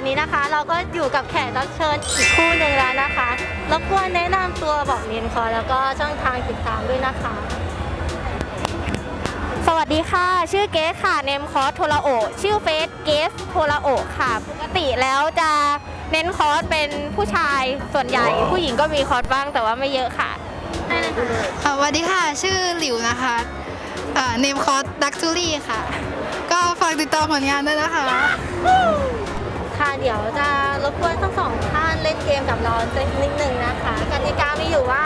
เราก็อยู่กับแขกรับเชิญอีกคู่หนึ่งแล้วนะคะรบกวนแนะนำตัวบอกเรียนคอร์สแล้วก็ช่องทางติดตามด้วยนะคะ สวัสดีค่ะ ชื่อเกสค่ะ เนมคอร์สโทราโอ ชื่อเฟซเกสโทราโอค่ะ ปกติแล้วจะเน้นคอร์สเป็นผู้ชายส่วนใหญ่ ผู้หญิงก็มีคอร์สบ้างแต่ว่าไม่เยอะค่ะค่ะสวัสดีค่ะ ชื่อหลิวนะคะเนมคอร์สดักซูรี่ค่ะ ก็ฝากติดตามผลงานด้วยนะคะค่ะ เดี๋ยวจะรบกวนทั้งสองท่านเล่นเกมกับเราสักนิดหนึ่งนะคะกติกามีอยู่ว่า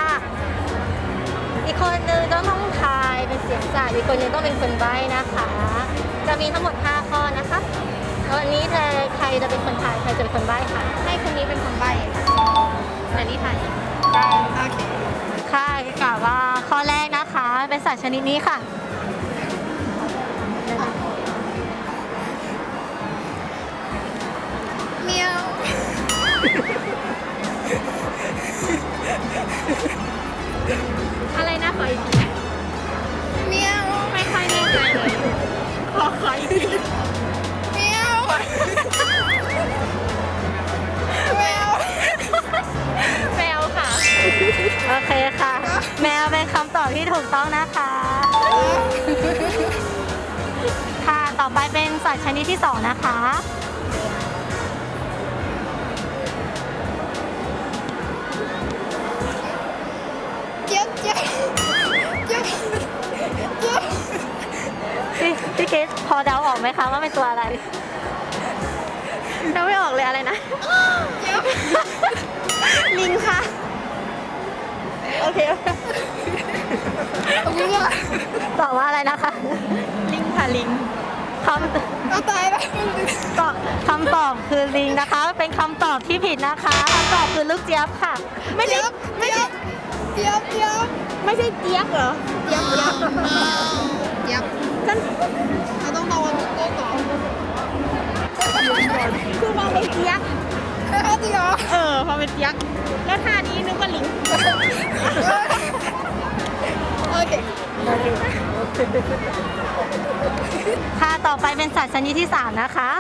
อีกคนนึงต้องต้องทายเป็นเสียงจากอีกคนนึงต้องเป็นคนใบ้นะคะ จะมีทั้งหมด 5 ข้อนะคะแล้ววันนี้จะใครจะเป็นคนทายใครจะเป็นคนใบ้ค่ะ ให้คนนี้เป็นคนใบ้แต่นี่ไทยได้โอเคค่ะกล่าวว่าข้อแรกนะคะเป็นสัตว์ชนิดนี้ค่ะ เมียวอะไรนะขออีกทีเมียวไม่ค่อยแน่ใจเลยขอขออีกทีเมียวแมวแมวค่ะ โอเคค่ะ แมวเป็นคำตอบที่ถูกต้องนะคะ ค่ะ ต่อไปเป็นสัตว์ชนิดที่สองนะคะ พี่พี่เกสพอเดาออกไหมคะว่าเป็นตัวอะไรเราไม่ออกเลยอะไรนะเจี๊ยบลิงค่ะ โอเคเอาคุณว่าตอบว่าอะไรนะคะ ลิงค่ะลิงคำเอาตายแล้วตอบคำตอบคือลิงนะคะ เป็นคำตอบที่ผิดนะคะคำตอบคือลูกเจี๊ยบค่ะ ไม่ได้เจี๊ยบไม่ใช่เจี๊ยบเจี๊ยบไม่ใช่เจี๊ยบเหรอเจี๊ยบเจี๊ยบเจี๊ยบ นั่นเราต้องรอวันโก้ก่อนคือมองเป็นเจี๊ยบเอาจริงเหรอเออพอเป็นเจี๊ยบแล้วท่านี้นึกว่าลิงโอเคค่ะต่อไปเป็นสัตว์ชนิดที่สามนะคะ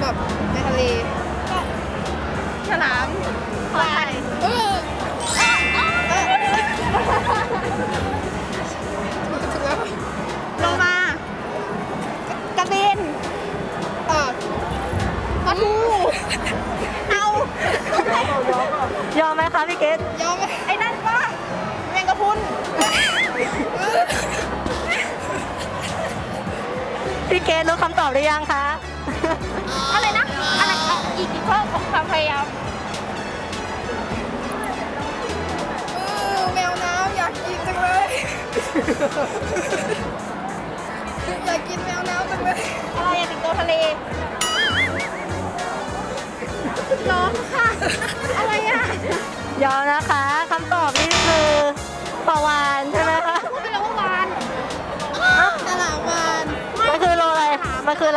แบบในทะเลฉลามควายเออถูกแล้วโลมากระเบนเออปลาทูเอา ยอมไหมคะพี่เกสยอมไหม ไอ้นั่น พี่เกสรู้คำตอบหรือยังคะ อะไรนะ อะไรอะอีกอีกข้อของความพยายามเออแมวน้ำอยากกินจังเลย อยากกินแมวน้ำจังเลยอะไรอะสิงโตทะเลน้องค่ะ อะไรอะยอมนะคะคำ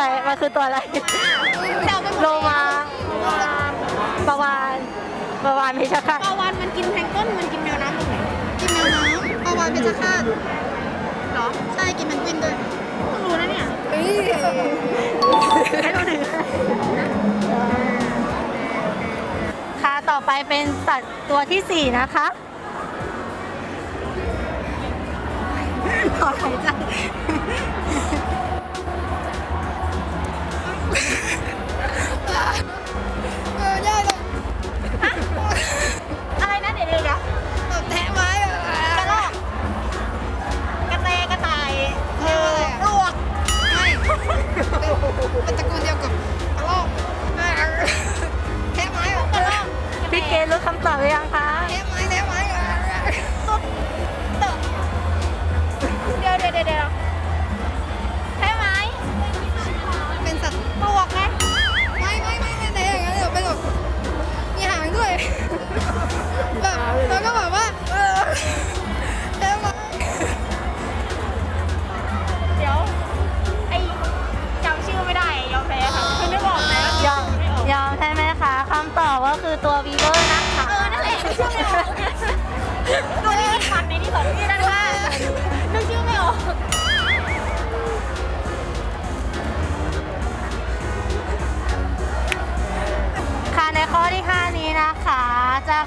ออะไร มันคือตัวอะไรเดาไปหมดโลมาวานปลาวานปลาวานเพชรฆาตปลาวานมันกินแพลงก์ต้นมันกินแมวน้ำตรงไหนกินแมวน้ำปลาวานเป็นชะคาตเหรอ ใช่กินแมงกวินด้วยเพิ่งรู้นะเนี่ยเฮ้ยให้ดูถึงค่ะต่อไปเป็นสัตว์ตัวที่สี่นะคะขอหายใจ รู้คำตอบหรือยังคะ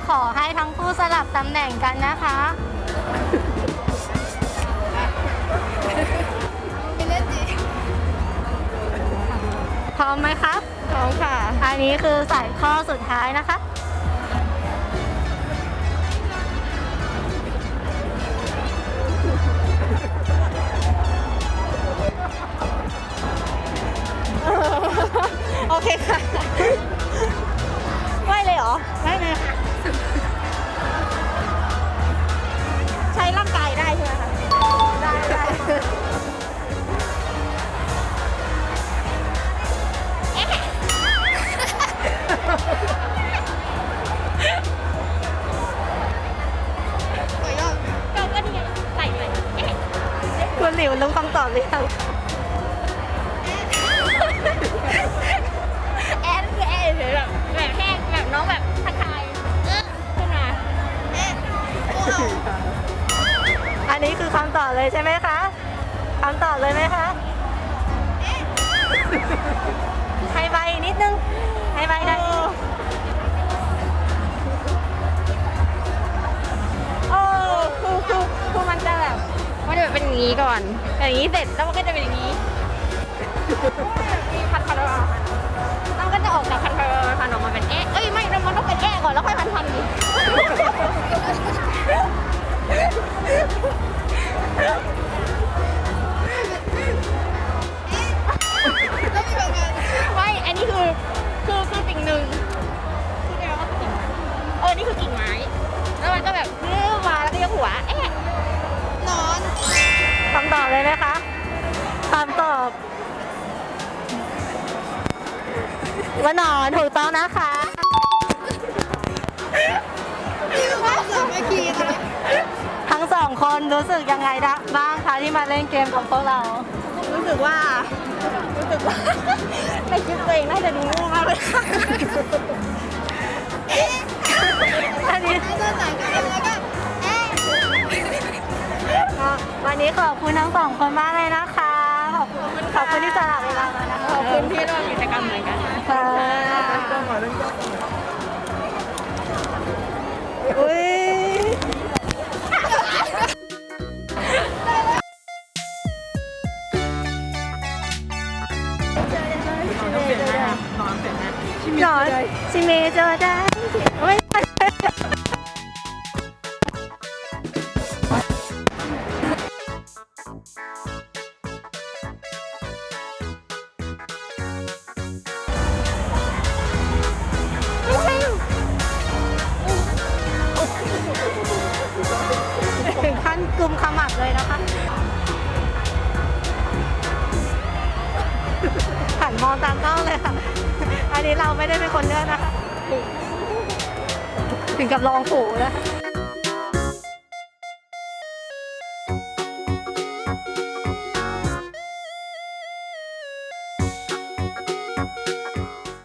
ขอให้ทั้งคู่สลับตำแหน่งกันนะคะไม่เล่นดิพร้อมไหมคะพร้อมค่ะ อันนี้คือสายข้อสุดท้ายนะคะ โอเคค่ะไหวเลยเหรอได้เลยค่ะ คุณหลิวรู้คำตอบหรือยังแอนคือแอนหรือแบบแบบแห้งแบบน้องแบบทักทายเออขึ้นมาเอ๊ะโอ้เอาอันนี้คือคำตอบเลยใช่ไหมคะคำตอบเลยไหมคะให้ใบอีกนิดนึงให้ใบได้ อย่างนี้ก่อน อย่างนี้เสร็จแล้วมันก็จะเป็นอย่างนี้ มีพันพันแล้วมันก็จะออกจากพันพันพันออกมาเป็นเอ๊ะเอ้ยไม่มันต้องเป็นแอะก่อนแล้วค่อยพันพันอีก ว่านอนถูกต้องนะคะนี่คือความสามัคคีนะทั้งสองคนรู้สึกยังไงบ้างคะที่มาเล่นเกมของพวกเรา รู้สึกว่า รู้สึกว่าในคลิปตัวเองน่าจะดูโง่มากเลยค่ะอันนี้ไอ้ตัวไหนกันแล้วก็เอ๊ะก็วันนี้ขอบคุณทั้งสองคนมากเลยนะคะขอบ คุณขอบคุณที่สละเวลามานะคะขอบคุณที่ร่วมกิจกรรมเหมือนกันค่ะอุ้ยนอนชิเมเจอได้ ลุมขมับเลยนะคะหันมองตามกล้องเลยค่ะ อันนี้เราไม่ได้เป็นคนเลือกนะคะ ถึงกับลองผูนะ